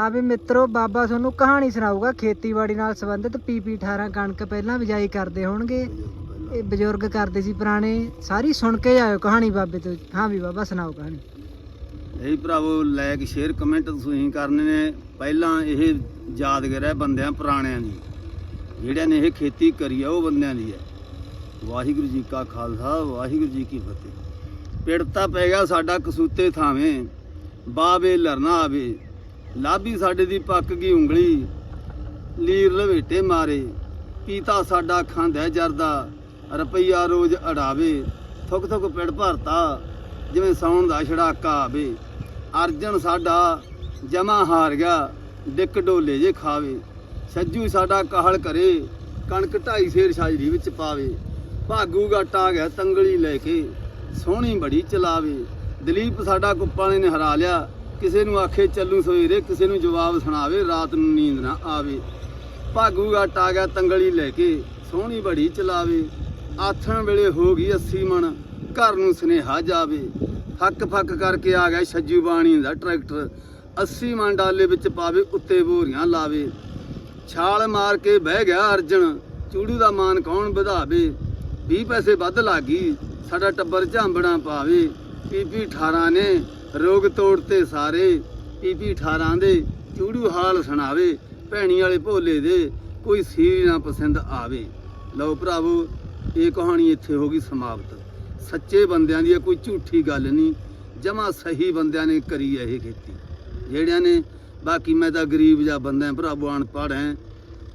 ਆ ਵੀ ਮਿੱਤਰੋ, ਬਾਬਾ ਤੁਹਾਨੂੰ ਕਹਾਣੀ ਸੁਣਾਊਗਾ। ਖੇਤੀਬਾੜੀ ਨਾਲ ਸੰਬੰਧਿਤ ਪੀਪੀ 18 ਕਣਕ ਪਹਿਲਾਂ ਬਿਜਾਈ ਕਰਦੇ ਹੋਣਗੇ। ਇਹ ਬਜ਼ੁਰਗ ਕਰਦੇ ਸੀ ਪੁਰਾਣੇ। ਸਾਰੀ ਸੁਣ ਕੇ ਜਾਇਓ ਕਹਾਣੀ ਬਾਬੇ ਤੋਂ। ਹਾਂ ਵੀ ਬਾਬਾ, ਸੁਣਾਓ ਕਹਾਣੀ। ਇਹ ਭਰਾਵੋ ਲਾਇਕ ਸ਼ੇਅਰ ਕਮੈਂਟ ਤੁਸੀਂ ਕਰਨੇ ਨੇ। ਪਹਿਲਾਂ ਇਹ ਯਾਦਗਾਰ ਹੈ ਬੰਦਿਆਂ ਪੁਰਾਣਿਆਂ ਦੀ। ਜਿਹੜਿਆਂ ਨੇ ਇਹ ਖੇਤੀ ਕਰੀ ਆ, ਉਹ ਬੰਦਿਆਂ ਦੀ ਹੈ। ਵਾਹਿਗੁਰੂ ਜੀ ਕਾ ਖਾਲਸਾ, ਵਾਹਿਗੁਰੂ ਜੀ ਕੀ ਫਤਿਹ। ਪਿੜਤਾ ਪੈ ਗਿਆ ਸਾਡਾ ਕਸੂਤੇ ਥਾਵੇਂ। ਬਾਵੇ ਲਰਨਾ ਆਵੇ। ਲਾਭੀ ਸਾਡੇ ਦੀ ਪੱਕ ਗਈ ਉਂਗਲੀ। ਲੀਰ ਲਵੇਟੇ ਮਾਰੇ। ਪੀਤਾ ਸਾਡਾ ਖਾਂਦਾ ਜਰਦਾ। ਰੁਪਈਆ ਰੋਜ਼ ਅੜਾਵੇ। ਥੁੱਕ ਥੁੱਕ ਪਿੜ ਭਰਤਾ। ਜਿਵੇਂ ਸੌਣ ਦਾ ਛੜਾਕਾ ਆਵੇ। ਅਰਜਨ ਸਾਡਾ ਜਮਾ ਹਾਰ ਗਿਆ। ਡਿੱਕ ਡੋਲੇ ਜੇ ਖਾਵੇ। ਸੱਜੂ ਸਾਡਾ ਕਾਹਲ ਕਰੇ। ਕਣਕ ਢਾਈ ਸੇਰ ਛਾਜਰੀ ਵਿੱਚ ਪਾਵੇ। ਭਾਗੂ ਗੱਟ ਆ ਗਿਆ ਤੰਗਲੀ ਲੈ ਕੇ। ਸੋਹਣੀ ਬੜੀ ਚਲਾਵੇ। ਦਲੀਪ ਸਾਡਾ ਕੁੱਪਾਂ ਨੇ ਹਰਾ ਲਿਆ। ਕਿਸੇ ਨੂੰ ਆਖੇ ਚੱਲੂ ਸਵੇਰੇ, ਕਿਸੇ ਨੂੰ ਜਵਾਬ ਸੁਣਾਵੇ, ਰਾਤ ਨੂੰ ਨੀਂਦ ਨਾ ਆਵੇ। ਭਾਗੂ ਗੱਟ ਤੰਗਲੀ ਲੈ ਕੇ, ਸੋਹਣੀ ਬੜੀ ਚਲਾਵੇ। ਆਥਣ ਵੇਲੇ ਹੋ ਗਈ 80 ਮਣ, ਘਰ ਨੂੰ ਸੁਨੇਹਾ ਜਾਵੇ। ਹੱਕ ਫੱਕ ਕਰਕੇ ਆ ਗਿਆ ਛੱਜੂ ਬਾਣੀ ਦਾ ਟਰੈਕਟਰ। 80 ਮਣ ਡਾਲੇ ਵਿੱਚ ਪਾਵੇ, ਉੱਤੇ ਬੋਰੀਆਂ ਲਾਵੇ। ਛਾਲ ਮਾਰ ਕੇ ਬਹਿ ਗਿਆ ਅਰਜਨ ਚੂੜੂ ਦਾ ਮਾਨ ਕੌਣ ਵਧਾਵੇ? 20 ਪੈਸੇ ਵੱਧ ਲੱਗੀ ਸਾਡਾ ਟੱਬਰ ਝਾਂਬਣਾ ਪਾਵੇ। ਪੀਪੀ 18 ਨੇ ਰੋਗ ਤੋੜਤੇ ਸਾਰੇ ਪੀਪੀ 18 ਦੇ ਚੂੜੂ ਹਾਲ ਸੁਣਾਵੇ, ਭੈਣੀ ਵਾਲੇ ਭੋਲੇ ਦੇ ਕੋਈ ਸੀਰੀ ਨਾ ਪਸੰਦ ਆਵੇ। ਲਓ ਭਰਾਵੋ, ਇਹ ਕਹਾਣੀ ਇੱਥੇ ਹੋ ਗਈ ਸਮਾਪਤ। ਸੱਚੇ ਬੰਦਿਆਂ ਦੀ ਇਹ ਕੋਈ ਝੂਠੀ ਗੱਲ ਨਹੀਂ ਜਮਾ ਸਹੀ ਬੰਦਿਆਂ ਨੇ ਕਰੀ ਇਹ ਖੇਤੀ। ਜਿਹੜਿਆਂ ਨੇ, ਬਾਕੀ ਮੈਂ ਤਾਂ ਗਰੀਬ ਜਾਂ ਬੰਦਾ ਹਾਂ ਭਰਾਵੋ, ਅਨਪੜ੍ਹ ਹੈ,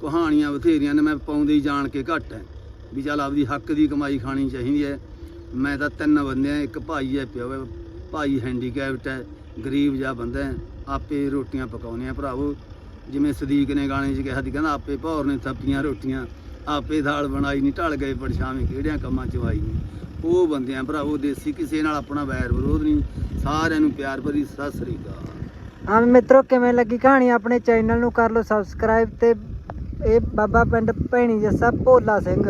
ਕਹਾਣੀਆਂ ਬਥੇਰੀਆਂ ਨੇ, ਮੈਂ ਪਾਉਂਦੀ ਜਾਣ ਕੇ ਘੱਟ ਹੈ। ਵੀ ਚੱਲ ਆਪਦੀ ਹੱਕ ਦੀ ਕਮਾਈ ਖਾਣੀ ਚਾਹੀਦੀ ਹੈ। ਮੈਂ ਤਾਂ ਤਿੰਨ ਬੰਦੇ ਆ ਇੱਕ ਭਾਈ ਹੈ, ਪਿਓ ਭਾਈ ਹੈਂਡੀਕੈਪਟ ਹੈ ਗਰੀਬ ਜਾਂ ਬੰਦਾ ਹੈ, ਆਪੇ ਰੋਟੀਆਂ ਪਕਾਉਂਦੇ ਆ ਭਰਾਵੋ। ਜਿਵੇਂ ਸਦੀਕ ਨੇ ਗਾਣੇ 'ਚ ਕਿਹਾ ਸੀ, ਕਹਿੰਦਾ ਆਪੇ ਭੌਰ ਨੇ ਥੱਪੀਆਂ ਰੋਟੀਆਂ, ਆਪੇ ਦਾਲ ਬਣਾਈ ਨਹੀਂ ਢਲ ਗਏ ਪਰਛਾਵੇਂ, ਕਿਹੜਿਆਂ ਕੰਮਾਂ 'ਚ ਵਾਈ ਨਹੀਂ ਉਹ ਬੰਦਿਆਂ ਭਰਾਵੋ, ਦੇਸੀ ਕਿਸੇ ਨਾਲ ਆਪਣਾ ਵੈਰ ਵਿਰੋਧ ਨਹੀਂ ਸਾਰਿਆਂ ਨੂੰ ਪਿਆਰ ਭਰੀ ਸਤਿ ਸ੍ਰੀ ਅਕਾਲ। ਹਾਂ ਮਿੱਤਰੋ, ਕਿਵੇਂ ਲੱਗੀ ਕਹਾਣੀ? ਆਪਣੇ ਚੈਨਲ ਨੂੰ ਕਰ ਲਓ ਸਬਸਕ੍ਰਾਈਬ ਤੇ ਇਹ ਬਾਬਾ ਪਿੰਡ ਭੈਣੀ ਜੱਸਾ ਭੋਲਾ ਸਿੰਘ।